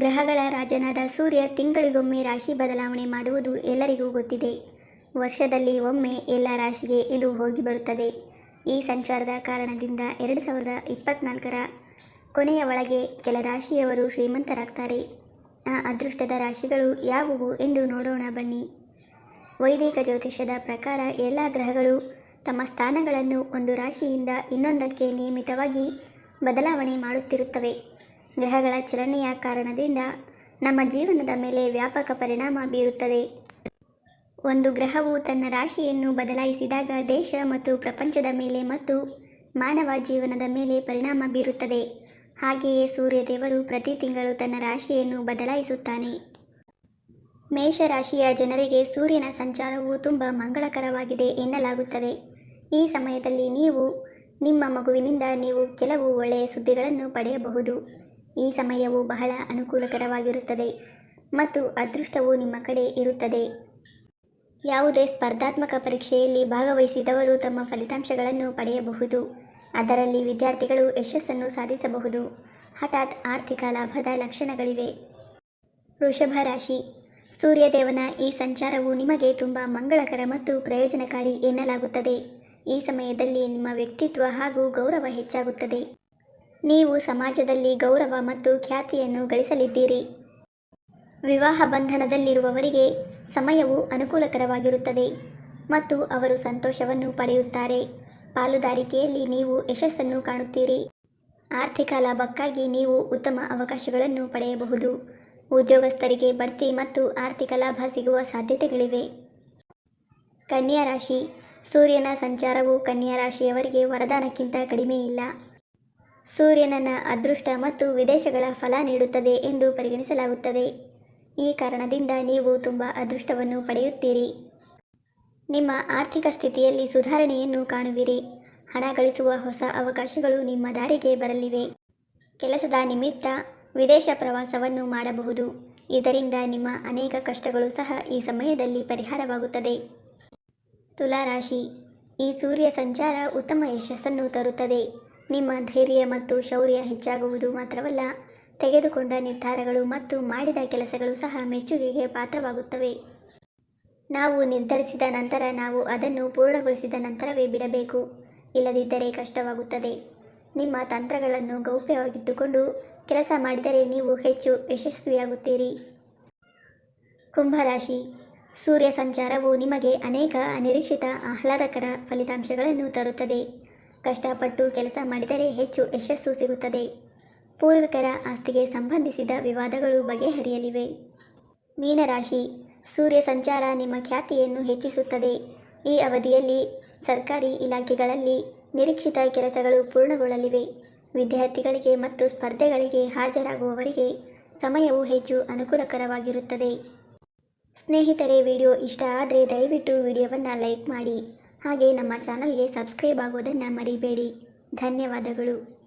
ಗ್ರಹಗಳ ರಾಜನಾದ ಸೂರ್ಯ ತಿಂಗಳಿಗೊಮ್ಮೆ ರಾಶಿ ಬದಲಾವಣೆ ಮಾಡುವುದು ಎಲ್ಲರಿಗೂ ಗೊತ್ತಿದೆ. ವರ್ಷದಲ್ಲಿ ಒಮ್ಮೆ ಎಲ್ಲ ರಾಶಿಗೆ ಇದು ಹೋಗಿ ಬರುತ್ತದೆ. ಈ ಸಂಚಾರದ ಕಾರಣದಿಂದ ಎರಡು ಸಾವಿರದ ಇಪ್ಪತ್ನಾಲ್ಕರ ಕೊನೆಯ ಒಳಗೆ ಕೆಲ ರಾಶಿಯವರು ಶ್ರೀಮಂತರಾಗ್ತಾರೆ. ಆ ಅದೃಷ್ಟದ ರಾಶಿಗಳು ಯಾವುವು ಎಂದು ನೋಡೋಣ ಬನ್ನಿ. ವೈದಿಕ ಜ್ಯೋತಿಷ್ಯದ ಪ್ರಕಾರ ಎಲ್ಲ ಗ್ರಹಗಳು ತಮ್ಮ ಸ್ಥಾನಗಳನ್ನು ಒಂದು ರಾಶಿಯಿಂದ ಇನ್ನೊಂದಕ್ಕೆ ನಿಯಮಿತವಾಗಿ ಬದಲಾವಣೆ ಮಾಡುತ್ತಿರುತ್ತವೆ. ಗ್ರಹಗಳ ಚಲನೆಯ ಕಾರಣದಿಂದ ನಮ್ಮ ಜೀವನದ ಮೇಲೆ ವ್ಯಾಪಕ ಪರಿಣಾಮ ಬೀರುತ್ತದೆ. ಒಂದು ಗ್ರಹವು ತನ್ನ ರಾಶಿಯನ್ನು ಬದಲಾಯಿಸಿದಾಗ ದೇಶ ಮತ್ತು ಪ್ರಪಂಚದ ಮೇಲೆ ಮತ್ತು ಮಾನವ ಜೀವನದ ಮೇಲೆ ಪರಿಣಾಮ ಬೀರುತ್ತದೆ. ಹಾಗೆಯೇ ಸೂರ್ಯದೇವರು ಪ್ರತಿ ತಿಂಗಳು ತನ್ನ ರಾಶಿಯನ್ನು ಬದಲಾಯಿಸುತ್ತಾನೆ. ಮೇಷರಾಶಿಯ ಜನರಿಗೆ ಸೂರ್ಯನ ಸಂಚಾರವು ತುಂಬ ಮಂಗಳಕರವಾಗಿದೆ ಎನ್ನಲಾಗುತ್ತದೆ. ಈ ಸಮಯದಲ್ಲಿ ನೀವು ನಿಮ್ಮ ಮಗುವಿನಿಂದ ನೀವು ಕೆಲವು ಒಳ್ಳೆಯ ಸುದ್ದಿಗಳನ್ನು ಪಡೆಯಬಹುದು. ಈ ಸಮಯವು ಬಹಳ ಅನುಕೂಲಕರವಾಗಿರುತ್ತದೆ ಮತ್ತು ಅದೃಷ್ಟವು ನಿಮ್ಮ ಕಡೆ ಇರುತ್ತದೆ. ಯಾವುದೇ ಸ್ಪರ್ಧಾತ್ಮಕ ಪರೀಕ್ಷೆಯಲ್ಲಿ ಭಾಗವಹಿಸಿದವರು ತಮ್ಮ ಫಲಿತಾಂಶಗಳನ್ನು ಪಡೆಯಬಹುದು. ಅದರಲ್ಲಿ ವಿದ್ಯಾರ್ಥಿಗಳು ಯಶಸ್ಸನ್ನು ಸಾಧಿಸಬಹುದು. ಹಠಾತ್ ಆರ್ಥಿಕ ಲಾಭದ ಲಕ್ಷಣಗಳಿವೆ. ವೃಷಭ ರಾಶಿ. ಸೂರ್ಯದೇವನ ಈ ಸಂಚಾರವು ನಿಮಗೆ ತುಂಬ ಮಂಗಳಕರ ಮತ್ತು ಪ್ರಯೋಜನಕಾರಿ ಎನ್ನಲಾಗುತ್ತದೆ. ಈ ಸಮಯದಲ್ಲಿ ನಿಮ್ಮ ವ್ಯಕ್ತಿತ್ವ ಹಾಗೂ ಗೌರವ ಹೆಚ್ಚಾಗುತ್ತದೆ. ನೀವು ಸಮಾಜದಲ್ಲಿ ಗೌರವ ಮತ್ತು ಖ್ಯಾತಿಯನ್ನು ಗಳಿಸಲಿದ್ದೀರಿ. ವಿವಾಹ ಬಂಧನದಲ್ಲಿರುವವರಿಗೆ ಸಮಯವು ಅನುಕೂಲಕರವಾಗಿರುತ್ತದೆ ಮತ್ತು ಅವರು ಸಂತೋಷವನ್ನು ಪಡೆಯುತ್ತಾರೆ. ಪಾಲುದಾರಿಕೆಯಲ್ಲಿ ನೀವು ಯಶಸ್ಸನ್ನು ಕಾಣುತ್ತೀರಿ. ಆರ್ಥಿಕ ಲಾಭಕ್ಕಾಗಿ ನೀವು ಉತ್ತಮ ಅವಕಾಶಗಳನ್ನು ಪಡೆಯಬಹುದು. ಉದ್ಯೋಗಸ್ಥರಿಗೆ ಬಡ್ತಿ ಮತ್ತು ಆರ್ಥಿಕ ಲಾಭ ಸಿಗುವ ಸಾಧ್ಯತೆಗಳಿವೆ. ಕನ್ಯಾ ರಾಶಿ. ಸೂರ್ಯನ ಸಂಚಾರವು ಕನ್ಯಾ ರಾಶಿಯವರಿಗೆ ವರದಾನಕ್ಕಿಂತ ಕಡಿಮೆ ಇಲ್ಲ ಸೂರ್ಯನನ್ನ ಅದೃಷ್ಟ ಮತ್ತು ವಿದೇಶಗಳ ಫಲ ನೀಡುತ್ತದೆ ಎಂದು ಪರಿಗಣಿಸಲಾಗುತ್ತದೆ. ಈ ಕಾರಣದಿಂದ ನೀವು ತುಂಬ ಅದೃಷ್ಟವನ್ನು ಪಡೆಯುತ್ತೀರಿ. ನಿಮ್ಮ ಆರ್ಥಿಕ ಸ್ಥಿತಿಯಲ್ಲಿ ಸುಧಾರಣೆಯನ್ನು ಕಾಣುವಿರಿ. ಹಣ ಗಳಿಸುವ ಹೊಸ ಅವಕಾಶಗಳು ನಿಮ್ಮ ದಾರಿಗೆ ಬರಲಿವೆ. ಕೆಲಸದ ನಿಮಿತ್ತ ವಿದೇಶ ಪ್ರವಾಸವನ್ನು ಮಾಡಬಹುದು. ಇದರಿಂದ ನಿಮ್ಮ ಅನೇಕ ಕಷ್ಟಗಳು ಸಹ ಈ ಸಮಯದಲ್ಲಿ ಪರಿಹಾರವಾಗುತ್ತದೆ. ತುಲಾರಾಶಿ. ಈ ಸೂರ್ಯ ಸಂಚಾರ ಉತ್ತಮ ಯಶಸ್ಸನ್ನು ತರುತ್ತದೆ. ನಿಮ್ಮ ಧೈರ್ಯ ಮತ್ತು ಶೌರ್ಯ ಹೆಚ್ಚಾಗುವುದು ಮಾತ್ರವಲ್ಲ, ತೆಗೆದುಕೊಂಡ ನಿರ್ಧಾರಗಳು ಮತ್ತು ಮಾಡಿದ ಕೆಲಸಗಳು ಸಹ ಮೆಚ್ಚುಗೆಗೆ ಪಾತ್ರವಾಗುತ್ತವೆ. ನಾವು ನಿರ್ಧರಿಸಿದ ನಂತರ ನಾವು ಅದನ್ನು ಪೂರ್ಣಗೊಳಿಸಿದ ನಂತರವೇ ಬಿಡಬೇಕು. ಇಲ್ಲದಿದ್ದರೆ ಕಷ್ಟವಾಗುತ್ತದೆ. ನಿಮ್ಮ ತಂತ್ರಗಳನ್ನು ಗೌಪ್ಯವಾಗಿಟ್ಟುಕೊಂಡು ಕೆಲಸ ಮಾಡಿದರೆ ನೀವು ಹೆಚ್ಚು ಯಶಸ್ವಿಯಾಗುತ್ತೀರಿ. ಕುಂಭರಾಶಿ. ಸೂರ್ಯ ಸಂಚಾರವು ನಿಮಗೆ ಅನೇಕ ಅನಿರೀಕ್ಷಿತ ಆಹ್ಲಾದಕರ ಫಲಿತಾಂಶಗಳನ್ನು ತರುತ್ತದೆ. ಕಷ್ಟಪಟ್ಟು ಕೆಲಸ ಮಾಡಿದರೆ ಹೆಚ್ಚು ಯಶಸ್ಸು ಸಿಗುತ್ತದೆ. ಪೂರ್ವಿಕರ ಆಸ್ತಿಗೆ ಸಂಬಂಧಿಸಿದ ವಿವಾದಗಳು ಬಗೆಹರಿಯಲಿವೆ. ಮೀನರಾಶಿ, ಸೂರ್ಯ ಸಂಚಾರ ನಿಮ್ಮ ಖ್ಯಾತಿಯನ್ನು ಹೆಚ್ಚಿಸುತ್ತದೆ. ಈ ಅವಧಿಯಲ್ಲಿ ಸರ್ಕಾರಿ ಇಲಾಖೆಗಳಲ್ಲಿ ನಿರೀಕ್ಷಿತ ಕೆಲಸಗಳು ಪೂರ್ಣಗೊಳ್ಳಲಿವೆ. ವಿದ್ಯಾರ್ಥಿಗಳಿಗೆ ಮತ್ತು ಸ್ಪರ್ಧೆಗಳಿಗೆ ಹಾಜರಾಗುವವರಿಗೆ ಸಮಯವು ಹೆಚ್ಚು ಅನುಕೂಲಕರವಾಗಿರುತ್ತದೆ. ಸ್ನೇಹಿತರೆ, ವಿಡಿಯೋ ಇಷ್ಟ ಆದರೆ ದಯವಿಟ್ಟು ವಿಡಿಯೋವನ್ನು ಲೈಕ್ ಮಾಡಿ. ಹಾಗೆ ನಮ್ಮ ಚಾನಲ್ಗೆ ಸಬ್ಸ್ಕ್ರೈಬ್ ಆಗೋದನ್ನು ಮರಿಬೇಡಿ. ಧನ್ಯವಾದಗಳು.